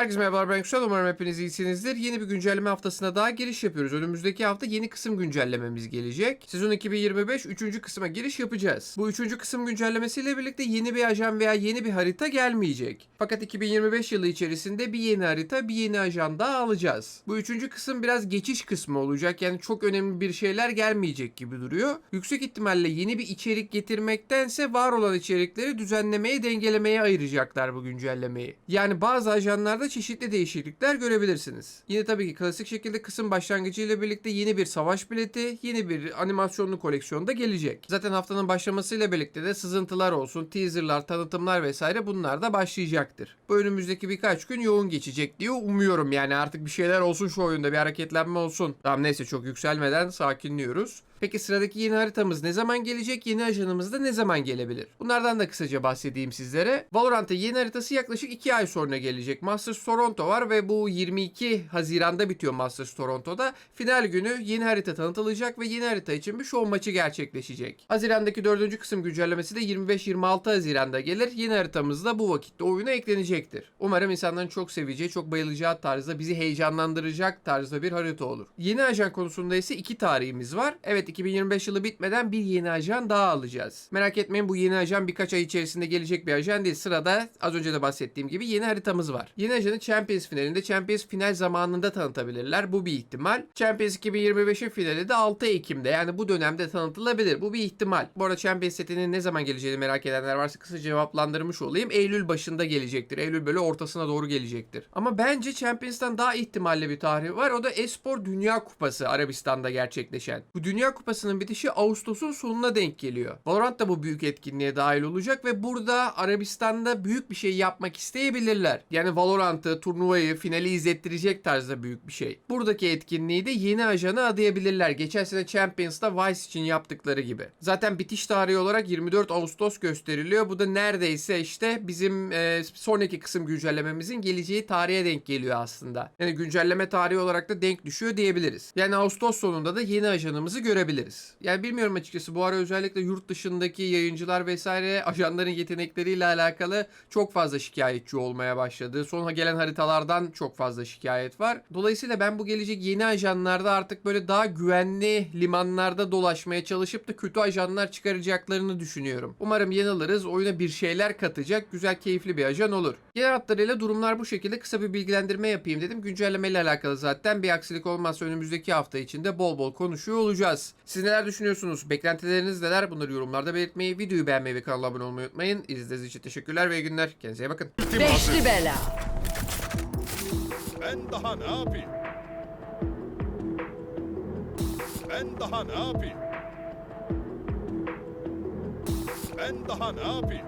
Herkese merhabalar ben Kutsal. Umarım hepiniz iyisinizdir. Yeni bir güncelleme haftasına daha giriş yapıyoruz. Önümüzdeki hafta yeni kısım güncellememiz gelecek. Sezon 2025 3. kısma giriş yapacağız. Bu 3. kısım güncellemesiyle birlikte yeni bir ajan veya yeni bir harita gelmeyecek. Fakat 2025 yılı içerisinde bir yeni harita, bir yeni ajan daha alacağız. Bu 3. kısım biraz geçiş kısmı olacak. Yani çok önemli bir şeyler gelmeyecek gibi duruyor. Yüksek ihtimalle yeni bir içerik getirmektense var olan içerikleri düzenlemeye, dengelemeye ayıracaklar bu güncellemeyi. Yani bazı ajanlarda çeşitli değişiklikler görebilirsiniz. Yine tabii ki klasik şekilde kısım başlangıcı ile birlikte yeni bir savaş bileti, yeni bir animasyonlu koleksiyon da gelecek. Zaten haftanın başlamasıyla birlikte de sızıntılar olsun, teaserlar, tanıtımlar vesaire bunlar da başlayacaktır. Bu önümüzdeki birkaç gün yoğun geçecek diye umuyorum. Yani artık bir şeyler olsun şu oyunda, bir hareketlenme olsun. Tamam neyse çok yükselmeden sakinliyoruz. Peki sıradaki yeni haritamız ne zaman gelecek? Yeni ajanımız da ne zaman gelebilir? Bunlardan da kısaca bahsedeyim sizlere. Valorant'ta yeni haritası yaklaşık 2 ay sonra gelecek. Masters Toronto var ve bu 22 Haziran'da bitiyor Masters Toronto'da. Final günü yeni harita tanıtılacak ve yeni harita için bir show maçı gerçekleşecek. Haziran'daki 4. kısım güncellemesi de 25-26 Haziran'da gelir. Yeni haritamız da bu vakitte oyuna eklenecektir. Umarım insanların çok seveceği, çok bayılacağı tarzda bizi heyecanlandıracak tarzda bir harita olur. Yeni ajan konusunda ise iki tarihimiz var. Evet 2025 yılı bitmeden bir yeni ajan daha alacağız. Merak etmeyin bu yeni ajan birkaç ay içerisinde gelecek bir ajan değil. Sırada az önce de bahsettiğim gibi yeni haritamız var. Yeni ajanı Champions finalinde Champions final zamanında tanıtabilirler. Bu bir ihtimal. Champions 2025'in finali de 6 Ekim'de yani bu dönemde tanıtılabilir. Bu bir ihtimal. Bu arada Champions setinin ne zaman geleceğini merak edenler varsa kısa cevaplandırmış olayım. Eylül başında gelecektir. Eylül böyle ortasına doğru gelecektir. Ama bence Champions'tan daha ihtimalli bir tarih var. O da Espor Dünya Kupası Arabistan'da gerçekleşen. Bu Dünya Kupası'nın bitişi Ağustos'un sonuna denk geliyor. Valorant da bu büyük etkinliğe dahil olacak ve burada Arabistan'da büyük bir şey yapmak isteyebilirler. Yani Valorant'ı, turnuvayı, finali izlettirecek tarzda büyük bir şey. Buradaki etkinliği de yeni ajana adayabilirler. Geçen sene Champions'ta Vice için yaptıkları gibi. Zaten bitiş tarihi olarak 24 Ağustos gösteriliyor. Bu da neredeyse işte bizim e, sonraki kısım güncellememizin geleceği tarihe denk geliyor aslında. Yani güncelleme tarihi olarak da denk düşüyor diyebiliriz. Yani Ağustos sonunda da yeni ajanımızı görebiliriz. Yani bilmiyorum açıkçası bu ara özellikle yurt dışındaki yayıncılar vesaire ajanların yetenekleriyle alakalı çok fazla şikayetçi olmaya başladı. Sonra gelen haritalardan çok fazla şikayet var. Dolayısıyla ben bu gelecek yeni ajanlarda artık böyle daha güvenli limanlarda dolaşmaya çalışıp da kötü ajanlar çıkaracaklarını düşünüyorum. Umarım yanılırız. Oyuna bir şeyler katacak. Güzel, keyifli bir ajan olur. Genel hatlarıyla durumlar bu şekilde. Kısa bir bilgilendirme yapayım dedim. Güncellemeyle alakalı zaten bir aksilik olmazsa önümüzdeki hafta içinde bol bol konuşuyor olacağız. Siz neler düşünüyorsunuz? Beklentileriniz neler? Bunları yorumlarda belirtmeyi, videoyu beğenmeyi ve kanala abone olmayı unutmayın. İzlediğiniz için teşekkürler ve iyi günler. Kendinize iyi bakın. Beşli bela. Ben daha ne yapayım? Ben daha ne yapayım? Ben daha ne yapayım?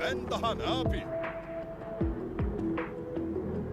Ben daha ne yapayım?